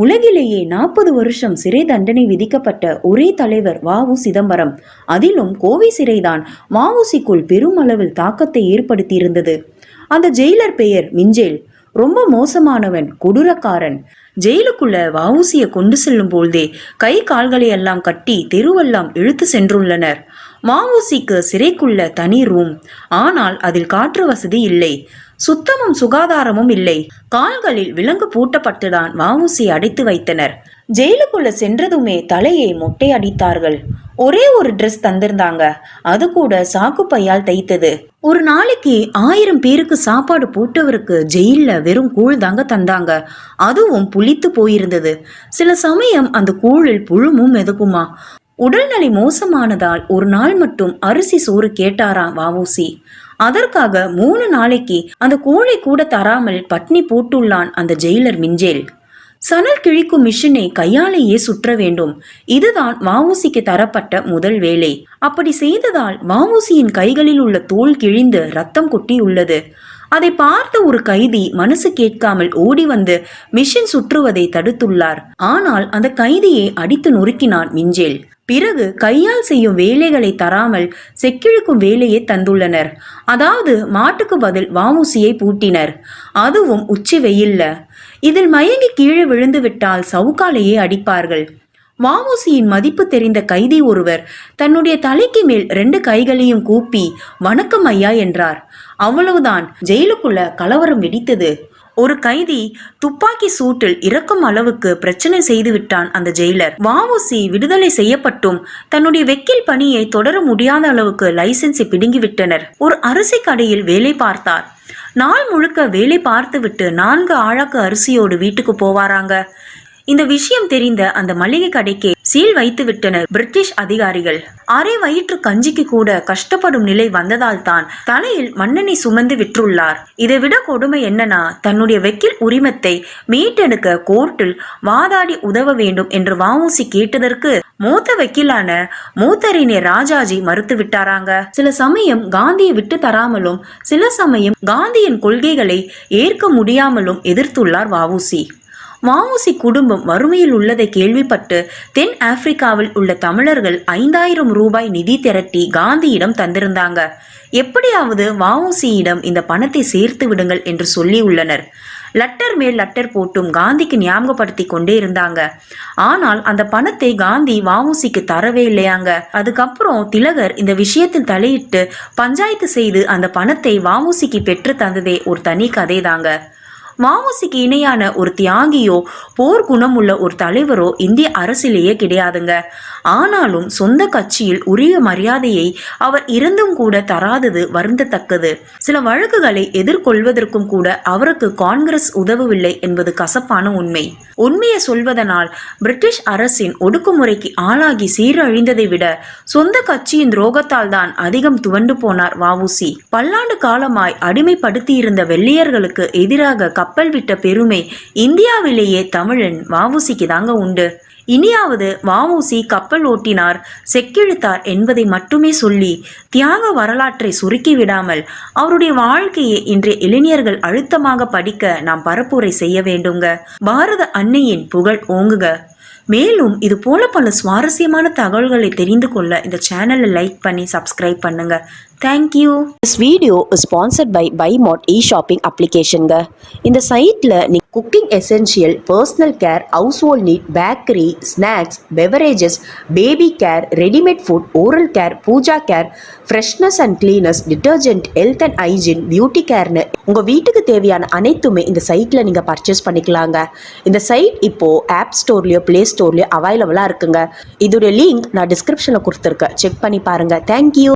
உலகிலேயே நாற்பது வருஷம் சிறை தண்டனை விதிக்கப்பட்ட ஒரே தலைவர் வாவு சிதம்பரம். அதிலும் கோவை சிறைதான் வாவுசிக்குள் பெருமளவில் தாக்கத்தை ஏற்படுத்தியிருந்தது. அந்த ஜெயிலர் பெயர் மிஞ்சேல். ரொம்ப மோசமானவன் கொடூரக்காரன். ஜெயிலுக்குள்ள வஉசிய கொண்டு செல்லும் பொழுதே கை கால்களை எல்லாம் கட்டி தெருவெல்லாம் இழுத்து சென்றுள்ளனர். மாவோசிக்கு சிறைக்குள்ள தனி ரூம் ஆனால் அதில் காற்று வசதி இல்லை. சுத்தமும் சுகாதாரமும் இல்லை. கால்களில் விலங்கு பூட்டப்பட்டுதான் வஉசி அடைத்து வைத்தனர். ஜெயிலுக்குள்ள சென்றதுமே தலையை மொட்டை அடித்தார்கள். ஒரே ஒரு ட்ரெஸ் தந்திருந்தாங்க. அது கூட சாக்கு பையால் தைத்தது. ஒரு நாளைக்கு ஆயிரம் பேருக்கு சாப்பாடு போட்டவருக்கு ஜெயில்ல வெறும் கூழ் தாங்க தந்தாங்க. அதுவும் புளித்து போயிருந்தது. சில சமயம் அந்த கூழில் புழுமும் மெதுக்குமா? உடல்நிலை மோசமானதால் ஒரு நாள் மட்டும் அரிசி சோறு கேட்டாராம் வாவூசி அதற்காக மூணு நாளைக்கு அந்த கோழை கூட தராமல் பட்னி போட்டுள்ளான் அந்த ஜெயிலர் மிஞ்சேல். சணல் கிழிக்கும் மிஷினை கையாலேயே சுற்ற வேண்டும். இதுதான் வாவூசிக்கு தரப்பட்ட முதல் வேலை. அப்படி செய்ததால் வாவூசியின் கைகளில் உள்ள தோல் கிழிந்து ரத்தம் கொட்டியுள்ளது. அதை பார்த்த ஒரு கைதி மனசு கேட்காமல் ஓடி வந்து மிஷின் சுற்றுவதை தடுத்துள்ளார். ஆனால் அந்த கைதியை அடித்து நொறுக்கினான் மிஞ்சேல். பிறகு கையால் செய்யும் வேலைகளை தராமல் செக்கிழுக்கும் வேலையை தந்துள்ளனர். அதாவது மாட்டுக்கு பதில் வாமூசியை பூட்டினர். அதுவும் உச்சி வெயில்ல இதில் மயங்கி கீழே விழுந்து விட்டால் சவுக்காலையே அடிப்பார்கள். வாமூசியின் மதிப்பு தெரிந்த கைதி ஒருவர் தன்னுடைய தலைக்கு மேல் ரெண்டு கைகளையும் கூப்பி வணக்கம் ஐயா என்றார். அவ்வளவுதான். ஜெயிலுக்குள்ள கலவரம் வெடித்தது. ஒரு கைதி துப்பாக்கி சூட்டில் இறக்கும் அளவுக்கு பிரச்சனை செய்து விட்டான் அந்த ஜெயிலர். வாவுசி விடுதலை செய்யப்பட்டும். தன்னுடைய வெக்கில் பணியை தொடர முடியாத அளவுக்கு லைசன்ஸை பிடுங்கிவிட்டனர் ஒரு அரிசி கடையில் வேலை பார்த்தார். நாள் முழுக்க வேலை பார்த்துவிட்டு நான்கு ஆழாக்கு அரிசியோடு வீட்டுக்கு போவாராங்க. இந்த விஷயம் தெரிந்த அந்த மளிகை கடைக்கு சீல் வைத்து விட்டனர் பிரிட்டிஷ் அதிகாரிகள். அரை வயிற்று கஞ்சிக்கு கூட கஷ்டப்படும் நிலை வந்ததால் தான் தலையில் மன்னனை சுமந்து விற்றுள்ளார். இதை விட கொடுமை என்னன்னா தன்னுடைய வெக்கில் உரிமத்தை மீட்டெடுக்க கோர்ட்டில் வாதாடி உதவ வேண்டும் என்று வாமூசி கேட்டதற்கு மூத்த வக்கீலான மூத்தறிஞர் ராஜாஜி மறுத்து விட்டாராங்க சில சமயம் காந்தியை விட்டு தராமலும் சில சமயம் காந்தியின் கொள்கைகளை ஏற்க முடியாமலும் எதிர்த்துள்ளார் வாவூசி வஉசி குடும்பம் வறுமையில் உள்ளதை கேள்விப்பட்டு தென் ஆப்பிரிக்காவில் உள்ள தமிழர்கள் ஐந்தாயிரம் ரூபாய் நிதி திரட்டி காந்தியிடம் தந்திருந்தாங்க. எப்படியாவது வஉசியிடம் இந்த பணத்தை சேர்த்து விடுங்கள் என்று சொல்லி உள்ளனர். லட்டர் மேல் லட்டர் போட்டும் காந்திக்கு ஞாபகப்படுத்தி கொண்டே இருந்தாங்க. ஆனால் அந்த பணத்தை காந்தி வாமுசிக்கு தரவே இல்லையாங்க. அதுக்கப்புறம் திலகர் இந்த விஷயத்தில் தலையிட்டு பஞ்சாயத்து செய்து அந்த பணத்தை வாமுசிக்கு பெற்று தந்ததே ஒரு தனி கதை தாங்க வஉசிக்கு இணையான ஒரு தியாகியோ போர் குணம் உள்ள ஒரு தலைவரோ இந்திய அரசிலேயே கிடையாதுங்க. ஆனாலும் சொந்த கட்சியில் உரிய மரியாதையை அவர் இருந்தும் கூட தராதது வருந்தத்தக்கது. சில வழக்குகளை எதிர்கொள்வதற்கும் கூட அவருக்கு காங்கிரஸ் உதவவில்லை என்பது கசப்பான உண்மை. உண்மையை சொல்வதனால் பிரிட்டிஷ் அரசின் ஒடுக்குமுறைக்கு ஆளாகி சீரழிந்ததை விட சொந்த கட்சியின் துரோகத்தால் தான் அதிகம் துவண்டு போனார் வவுசி பல்லாண்டு காலமாய் அடிமைப்படுத்தியிருந்த வெள்ளையர்களுக்கு எதிராக கப்பல் விட்ட பெருமை இந்தியாவிலேயே தமிழன் வாவூசிக்கு தாங்க உண்டு. இனியாவது வாவூசி கப்பல் ஓட்டினார் செக்கிழுத்தார் என்பதை மட்டுமே சொல்லி தியாக வரலாற்றை சுருக்கி விடாமல் அவருடைய வாழ்க்கையை இன்றைய இளைஞர்கள் அழுத்தமாக படிக்க நாம் பரப்புரை செய்ய வேண்டுங்க. பாரத அன்னையின் புகழ் ஓங்குக. மேலும் இது போல பல சுவாரஸ்யமான தகவல்களை தெரிந்து கொள்ள இந்த சேனலை லைக் பண்ணி சப்ஸ்கிரைப் பண்ணுங்க. Thank you this video is sponsored by mart e shopping அப்ளிகேஷனுங்க இந்த சைட்டில் நீ cooking essential personal care household need bakery snacks beverages baby care readymade food oral care puja care freshness and cleanness detergent health and hygiene beauty கேர்னு. உங்கள் வீட்டுக்கு தேவையான அனைத்துமே இந்த சைட்டில் நீங்கள் பர்ச்சேஸ் பண்ணிக்கலாங்க. இந்த சைட் இப்போது ஆப் ஸ்டோர்லேயோ ப்ளே ஸ்டோர்லேயோ அவைலபிளாக இருக்குங்க. இதோடைய லிங்க் நான் டிஸ்கிரிப்ஷனில் கொடுத்துருக்கேன். செக் பண்ணி பாருங்கள் தேங்க்யூ